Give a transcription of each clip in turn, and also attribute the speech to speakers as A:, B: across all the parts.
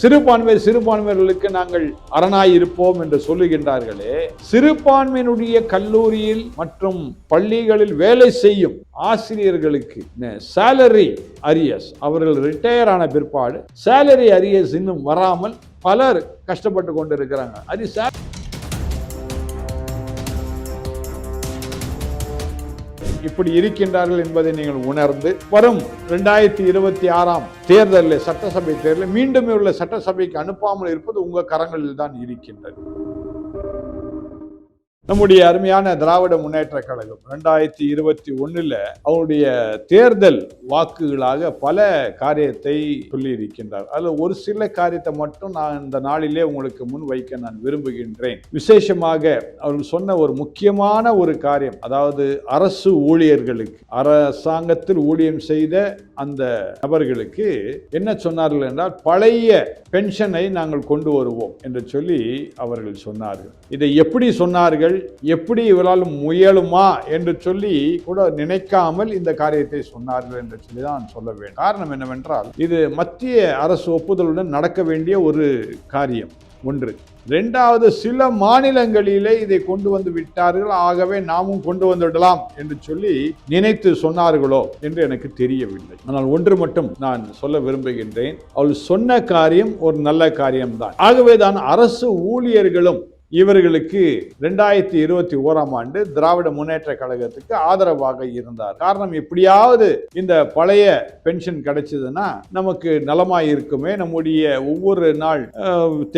A: சிறுபான்மையர் சிறுபான்மையர்களுக்கு நாங்கள் அரணாய் இருப்போம் என்று சொல்லுகின்றார்களே சிறுபான்மையினுடைய கல்லூரியில் மற்றும் பள்ளிகளில் வேலை செய்யும் ஆசிரியர்களுக்கு சேலரி அரியஸ் அவர்கள் ரிட்டையர் ஆன பிற்பாடு சேலரி அரியஸ் இன்னும் வராமல் பலர் கஷ்டப்பட்டு கொண்டிருக்கிறாங்க. அது இப்படி இருக்கின்றார்கள் என்பதை நீங்கள் உணர்ந்து வரும் ரெண்டாயிரத்தி இருபத்தி ஆறாம் தேர்தலில் சட்டசபை தேர்தலில் மீண்டும் உள்ள சட்டசபைக்கு அனுப்பாமல் இருப்பது உங்கள் கரங்களில் தான் இருக்கின்றது. நம்முடைய அருமையான திராவிட முன்னேற்ற கழகம் ரெண்டாயிரத்தி இருபத்தி ஒன்றில் அவருடைய தேர்தல் வாக்குகளாக பல காரியத்தை சொல்லியிருக்கின்றார். அதில் ஒரு சில காரியத்தை மட்டும் நான் இந்த நாளிலே உங்களுக்கு முன் வைக்க நான் விரும்புகின்றேன். விசேஷமாக அவர்கள் சொன்ன ஒரு முக்கியமான ஒரு காரியம் அதாவது அரசு ஊழியர்களுக்கு அரசாங்கத்தில் ஊழியம் செய்த அந்த நபர்களுக்கு என்ன சொன்னார்கள் என்றால் பழைய பென்ஷனை நாங்கள் கொண்டு வருவோம் என்று சொல்லி அவர்கள் சொன்னார்கள். இதை எப்படி சொன்னார்கள்? எப்படி இவரால் முயலுமா என்று சொல்லி கூட நினைக்காமல் இந்த காரியத்தை சொன்னார்கள் என்று சொல்லி தான் சொல்ல வேண்டும் காரணம் என்னவென்றால் இது மத்திய அரசு ஒப்புதலுடன் நடக்க வேண்டிய ஒரு காரியம். ஒன்று ரெண்டாவது சில மாநிலங்களிலே இதை கொண்டு வந்து விட்டார்கள் ஆகவே நாமும் கொண்டு வந்துவிடலாம் என்று சொல்லி நினைத்து சொன்னார்களோ என்று எனக்கு தெரியவில்லை. ஆனால் ஒன்று மட்டும் நான் சொல்ல விரும்புகின்றேன் அவள் சொன்ன காரியம் ஒரு நல்ல காரியம்தான். ஆகவே தான் அரசு ஊழியர்களும் இவர்களுக்கு ரெண்டாயிரத்தி இருபத்தி ஓராம் ஆண்டு திராவிட முன்னேற்ற கழகத்துக்கு ஆதரவாக இருந்தார். காரணம் எப்படியாவது இந்த பழைய பென்ஷன் கிடைச்சதுன்னா நமக்கு நலமாய் இருக்குமே நம்முடைய ஒவ்வொரு நாள்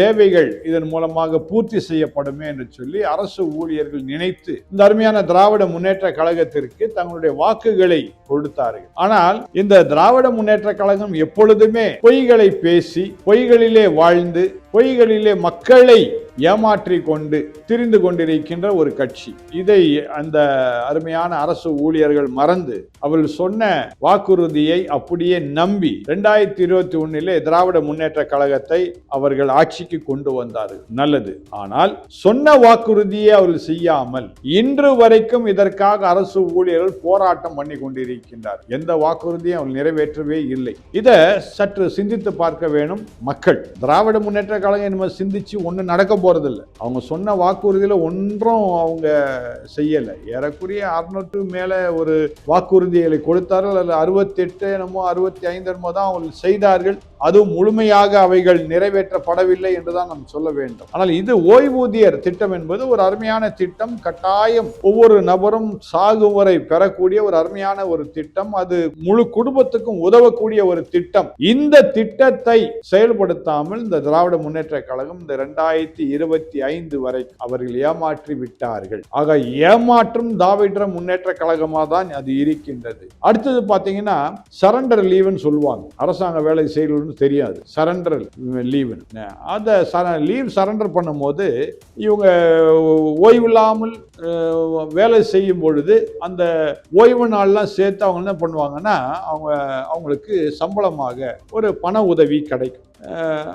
A: தேவைகள் இதன் மூலமாக பூர்த்தி செய்யப்படுமே என்று சொல்லி அரசு ஊழியர்கள் நினைத்து இந்த அருமையான திராவிட முன்னேற்ற கழகத்திற்கு தங்களுடைய வாக்குகளை கொடுத்தார்கள். ஆனால் இந்த திராவிட முன்னேற்ற கழகம் எப்பொழுதுமே பொய்களை பேசி பொய்களிலே வாழ்ந்து பொய்களிலே மக்களை ஏமாற்றி கொண்டு திரிந்து கொண்டிருக்கின்ற ஒரு கட்சி. இதை அந்த அருமையான அரசு ஊழியர்கள் மறந்து அவர்கள் சொன்ன வாக்குறுதியை அப்படியே நம்பி ரெண்டாயிரத்தி இருபத்தி ஒன்னிலே திராவிட முன்னேற்ற கழகத்தை அவர்கள் ஆட்சிக்கு கொண்டு வந்தார்கள். நல்லது. ஆனால் சொன்ன வாக்குறுதியை அவர்கள் செய்யாமல் இன்று வரைக்கும் இதற்காக அரசு ஊழியர்கள் போராட்டம் பண்ணி கொண்டிருக்கின்றார். எந்த வாக்குறுதியும் அவர்கள் நிறைவேற்றவே இல்லை. இதை சற்று சிந்தித்து பார்க்க வேணும் மக்கள். திராவிட முன்னேற்ற கழகம் என்பது சிந்திச்சு ஒன்று நடக்க போகிறதில்ல அவங்க சொன்ன வாக்குறுதியில் ஒன்றும் அவங்க செய்யலை. ஏறக்குறைய அறுநூற்று மேலே ஒரு வாக்குறுதிகளை கொடுத்தார்கள். அதில் அறுபத்தெட்டு என்னமோ அறுபத்தி ஐந்து என்னமோ தான் அவர்கள் செய்தார்கள். அதுவும் முழுமையாக அவைகள் நிறைவேற்றப்படவில்லை என்றுதான் நாம் சொல்ல வேண்டும். ஆனால் இது ஓய்வூதியர் திட்டம் என்பது ஒரு அருமையான திட்டம். கட்டாயம் ஒவ்வொரு நபரும் சாகும் வரை பெறக்கூடிய ஒரு அருமையான ஒரு திட்டம். அது முழு குடும்பத்துக்கும் உதவக்கூடிய ஒரு திட்டம். இந்த திட்டத்தை செயல்படுத்தாமல் இந்த திராவிட முன்னேற்ற கழகம் இந்த ரெண்டாயிரத்தி இருபத்தி ஐந்து வரை அவர்கள் ஏமாற்றி விட்டார்கள். ஆக ஏமாற்றும் தாவிட முன்னேற்ற கழகமாக தான் அது இருக்கின்றது. அடுத்தது பார்த்தீங்கன்னா சரண்டர் லீவுன்னு சொல்லுவாங்க. அரசாங்க வேலை செய்யணும்னு தெரியாது. சரண்டர் லீவுன்னு அந்த லீவ் சரண்டர் பண்ணும்போது இவங்க ஓய்வில்லாமல் வேலை செய்யும் பொழுது அந்த ஓய்வு நாள்லாம் சேர்த்து அவங்க என்ன பண்ணுவாங்கன்னா அவங்க அவங்களுக்கு சம்பளமாக ஒரு பண உதவி கிடைக்கும்.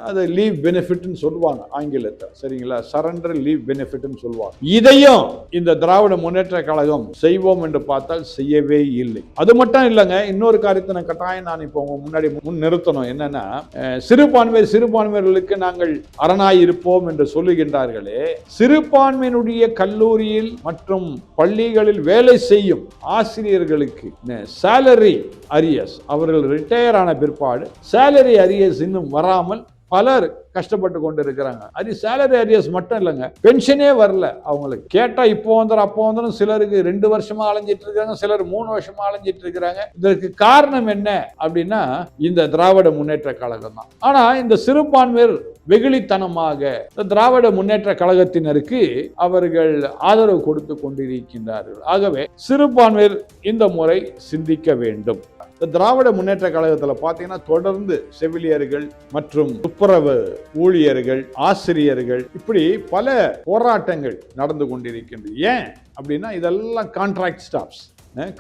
A: அது லீவ் பெனிஃபிட்னு சொல்லுவாங்க ஆங்கிலத்தில். சரிங்களா? சரண்டர் லீவ் பெனிஃபிட்னு சொல்லுவாங்க. இதையும் இந்த திராவிட முன்னேற்ற கழகம் செய்வோம் என்று பார்த்தால் செய்யவே இல்லை. அது மட்டும் இல்லைங்க இன்னொரு காரியத்தை நான் கட்டாயம் நான் இப்போ முன்னாடி முன் நிறுத்தணும். என்னன்னா அஹ், சிறுபான்மையர் சிறுபான்மையர்களுக்கு நாங்கள் அரணாய் இருப்போம் என்று சொல்லுகின்றார்களே சிறுபான்மையினுடைய கல்லூரியில் மற்றும் பள்ளிகளில் வேலை செய்யும் ஆசிரியர்களுக்கு சேலரி அரியஸ் அவர்கள் ரிட்டையர் ஆன பிற்பாடு சேலரி அரியஸ் இன்னும் இல்லாமல் பலர் கஷ்டப்பட்டு கொண்டு இருக்கிறாங்க அது சேலரி அரியஸ் மட்டும் இல்லைங்க. பென்ஷனே வரல. அவங்களுக்கு கேட்டால் இப்போ வந்துடும் அப்போ வந்துடும் சிலருக்கு ரெண்டு வருஷமா அலைஞ்சிட்டு இருக்காங்க சிலர் மூணு வருஷமா அலைஞ்சிட்டு இருக்கிறாங்க. இதற்கு காரணம் என்ன அப்படின்னா இந்த திராவிட முன்னேற்ற கழகம் தான். ஆனால் இந்த சிறுபான்மையர் வெகுளித்தனமாக இந்த திராவிட முன்னேற்ற கழகத்தினருக்கு அவர்கள் ஆதரவு கொடுத்து கொண்டிருக்கின்றார்கள். ஆகவே சிறுபான்மையர் இந்த முறை சிந்திக்க வேண்டும். இந்த திராவிட முன்னேற்ற கழகத்தில் பார்த்தீங்கன்னா தொடர்ந்து செவிலியர்கள் மற்றும் துப்புரவு ஊழியர்கள் ஆசிரியர்கள் இப்படி பல போராட்டங்கள் நடந்து கொண்டிருக்கின்றது. ஏன் அப்படின்னா இதெல்லாம் கான்ட்ராக்ட் ஸ்டாஃப்ஸ்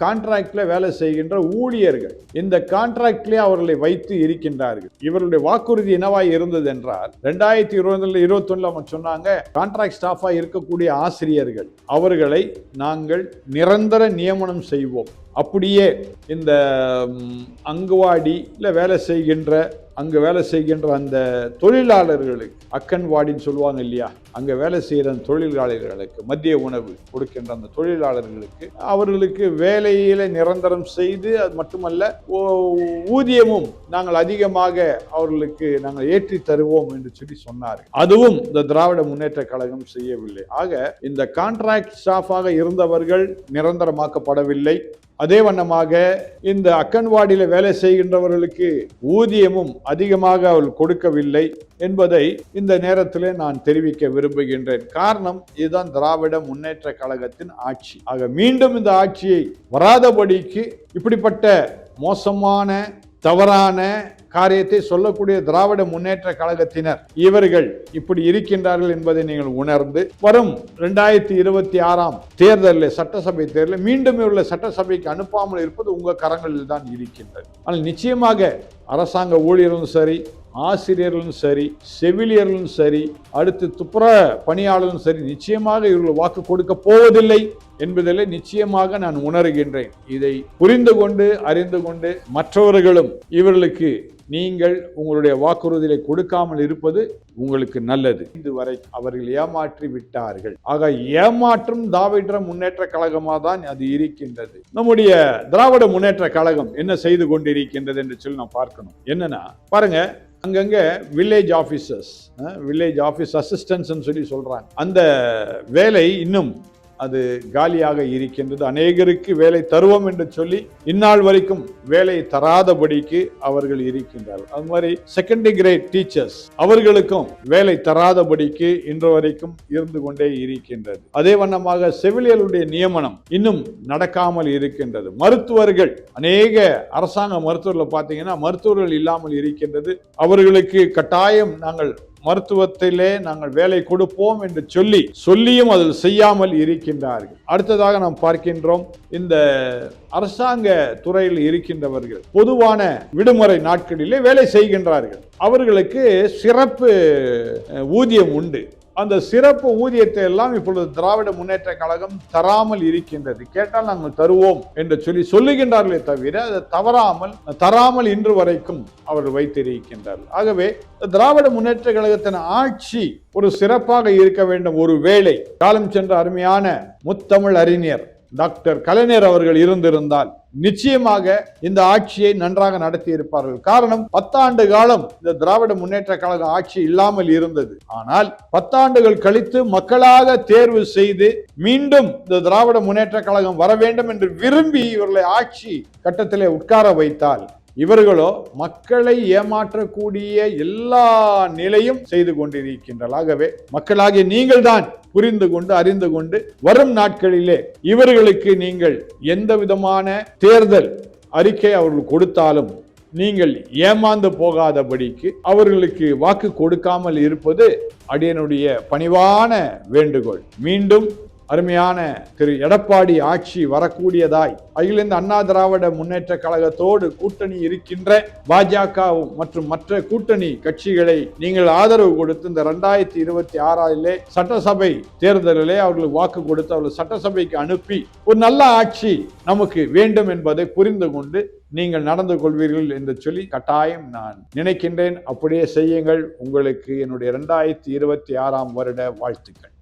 A: கான்ட்ராக்டில் வேலை செய்கின்ற ஊழியர்கள் இந்த கான்ட்ராக்ட்லேயே அவர்களை வைத்து இருக்கின்றார்கள். இவருடைய வாக்குறுதி என்னவாய் இருந்தது என்றால் ரெண்டாயிரத்தி இருபதுல இருபத்தொன்னில் அவங்க சொன்னாங்க கான்ட்ராக்ட் ஸ்டாஃபாக இருக்கக்கூடிய ஆசிரியர்கள் அவர்களை நாங்கள் நிரந்தர நியமனம் செய்வோம். அப்படியே இந்த அங்குவாடி இல்லை வேலை செய்கின்ற அங்கே வேலை செய்கின்ற அந்த தொழிலாளர்களுக்கு அக்கன்வாடின்னு சொல்லுவாங்க இல்லையா? அங்கே வேலை செய்கிற அந்த தொழிலாளர்களுக்கு மதிய உணவு கொடுக்கின்ற அந்த தொழிலாளர்களுக்கு அவர்களுக்கு வேலையில நிரந்தரம் செய்து அது மட்டுமல்ல ஓ- ஊதியமும் நாங்கள் அதிகமாக அவர்களுக்கு நாங்கள் ஏற்றி தருவோம் என்று சொல்லி சொன்னார் அதுவும் இந்த திராவிட முன்னேற்ற கழகம் செய்யவில்லை. ஆக இந்த கான்ட்ராக்ட் ஸ்டாஃபாக இருந்தவர்கள் நிரந்தரமாக்கப்படவில்லை. அதே வண்ணமாக இந்த அக்கன்வாடியில வேலை செய்கின்றவர்களுக்கு ஊதியமும் அதிகமாக அவள் கொடுக்கவில்லை என்பதை இந்த நேரத்திலே நான் தெரிவிக்க விரும்புகின்றேன். காரணம் இதுதான் திராவிட முன்னேற்ற கழகத்தின் ஆட்சி. ஆக மீண்டும் இந்த ஆட்சியை வராதபடிக்கு இப்படிப்பட்ட மோசமான தவறான காரியத்தை சொல்லக்கூடிய திராவிட முன்னேற்ற கழகத்தினர் இவர்கள் இப்படி இருக்கின்றார்கள் என்பதை நீங்கள் உணர்ந்து வரும் ரெண்டாயிரத்தி இருபத்தி ஆறாம் தேர்தலில் சட்டசபை தேர்தலில் மீண்டும் உள்ள சட்டசபைக்கு அனுப்பாமல் இருப்பது உங்கள் கரங்களில் தான் இருக்கின்றது. ஆனால் நிச்சயமாக அரசாங்க ஊழியரும் சரி ஆசிரியர்களும் சரி செவிலியர்களும் சரி அடுத்து துப்புர பணியாளர்களும் சரி நிச்சயமாக இவர்கள் வாக்கு கொடுக்க போவதில்லை என்பதில் நிச்சயமாக நான் உணர்கின்றேன். இதை புரிந்து கொண்டு அறிந்து கொண்டு மற்றவர்களும் இவர்களுக்கு நீங்கள் உங்களுடைய வாக்குறுதியை கொடுக்காமல் இருப்பது உங்களுக்கு நல்லது. இதுவரை அவர்கள் ஏமாற்றி விட்டார்கள். ஆக ஏமாற்றும் திராவிட முன்னேற்ற கழகமாக தான் அது இருக்கின்றது. நம்முடைய திராவிட முன்னேற்ற கழகம் என்ன செய்து கொண்டிருக்கின்றது என்று சொல்லி நாம் பார்க்கணும். என்னன்னா பாருங்க அங்கங்கே வில்லேஜ் ஆஃபீஸர்ஸ் வில்லேஜ் ஆஃபீஸ் அசிஸ்டன்ஸ்ன்னு சொல்லி சொல்கிறாங்க அந்த வேலை இன்னும் அது காலியாக இருக்கின்றது. அநேகருக்கு வேலை தருவோம் என்று சொல்லி இந்நாள் வரைக்கும் வேலை தராதபடிக்கு அவர்கள் இருக்கின்றார்கள். அது மாதிரி செகண்டரி கிரேட் டீச்சர்ஸ் அவர்களுக்கும் வேலை தராதபடிக்கு இன்று வரைக்கும் இருந்து கொண்டே இருக்கின்றது. அதே வண்ணமாக செவிலியர்களுடைய நியமனம் இன்னும் நடக்காமல் இருக்கின்றது. மருத்துவர்கள் அநேக அரசாங்க மருத்துவர்கள் பார்த்தீங்கன்னா மருத்துவர்கள் இல்லாமல் இருக்கின்றது. அவர்களுக்கு கட்டாயம் நாங்கள் மருத்துவத்திலே நாங்கள் வேலை கொடுப்போம் என்று சொல்லி சொல்லியும் அதில் செய்யாமல் இருக்கின்றார்கள். அடுத்ததாக நாம் பார்க்கின்றோம் இந்த அரசாங்க துறையில் இருக்கின்றவர்கள் பொதுவான விடுமுறை நாட்களிலே வேலை செய்கின்றார்கள். அவர்களுக்கு சிறப்பு ஊதியம் உண்டு. அந்த சிறப்பு ஊதியத்தை எல்லாம் இப்பொழுது திராவிட முன்னேற்ற கழகம் தராமல் இருக்கின்றது. கேட்டால் நாங்கள் தருவோம் என்று சொல்லி சொல்லுகின்றார்களே தவிர அதை தவறாமல் தராமல் இன்று வரைக்கும் அவர்கள் வைத்திருக்கின்றார்கள். ஆகவே திராவிட முன்னேற்ற கழகத்தின் ஆட்சி ஒரு சிறப்பாக இருக்க வேண்டும் ஒரு வேளை. காலம் சென்ற அருமையான முத்தமிழ் அறிஞர் டாக்டர் கலைஞர் அவர்கள் இருந்திருந்தால் நிச்சயமாக இந்த ஆட்சியை நன்றாக நடத்தி இருப்பார்கள். காரணம் பத்தாண்டு காலம் இந்த திராவிட முன்னேற்ற கழக ஆட்சி இல்லாமல் இருந்தது. ஆனால் பத்தாண்டுகள் கழித்து மக்களாக தேர்வு செய்து மீண்டும் இந்த திராவிட முன்னேற்ற கழகம் வர வேண்டும் என்று விரும்பி இவர்களை ஆட்சி கட்டத்திலே உட்கார வைத்தால் இவர்களோ மக்களை ஏமாற்றக்கூடிய எல்லா நிலையும் செய்து கொண்டிருக்கின்றலாகவே. மக்களாகிய நீங்கள் தான் புரிந்து கொண்டு அறிந்து கொண்டு வரும் நாட்களிலே இவர்களுக்கு நீங்கள் எந்த விதமான தேர்தல் அறிக்கை அவர்கள் கொடுத்தாலும் நீங்கள் ஏமாந்து போகாதபடிக்கு அவர்களுக்கு வாக்கு கொடுக்காமல் இருப்பது அடியனுடைய பணிவான வேண்டுகோள். மீண்டும் அருமையான திரு எடப்பாடி ஆட்சி வரக்கூடியதாய். அகில இந்த அண்ணா திராவிட முன்னேற்ற கழகத்தோடு கூட்டணி இருக்கின்ற பாஜக மற்றும் மற்ற கூட்டணி கட்சிகளை நீங்கள் ஆதரவு கொடுத்து இந்த ரெண்டாயிரத்தி இருபத்தி ஆறாவிலே சட்டசபை தேர்தலிலே அவர்களுக்கு வாக்கு கொடுத்து அவர்கள் சட்டசபைக்கு அனுப்பி ஒரு நல்ல ஆட்சி நமக்கு வேண்டும் என்பதை புரிந்து கொண்டு நீங்கள் நடந்து கொள்வீர்கள் என்று சொல்லி கட்டாயம் நான் நினைக்கின்றேன். அப்படியே செய்யுங்கள். உங்களுக்கு என்னுடைய ரெண்டாயிரத்தி இருபத்தி ஆறாம் வருட வாழ்த்துக்கள்.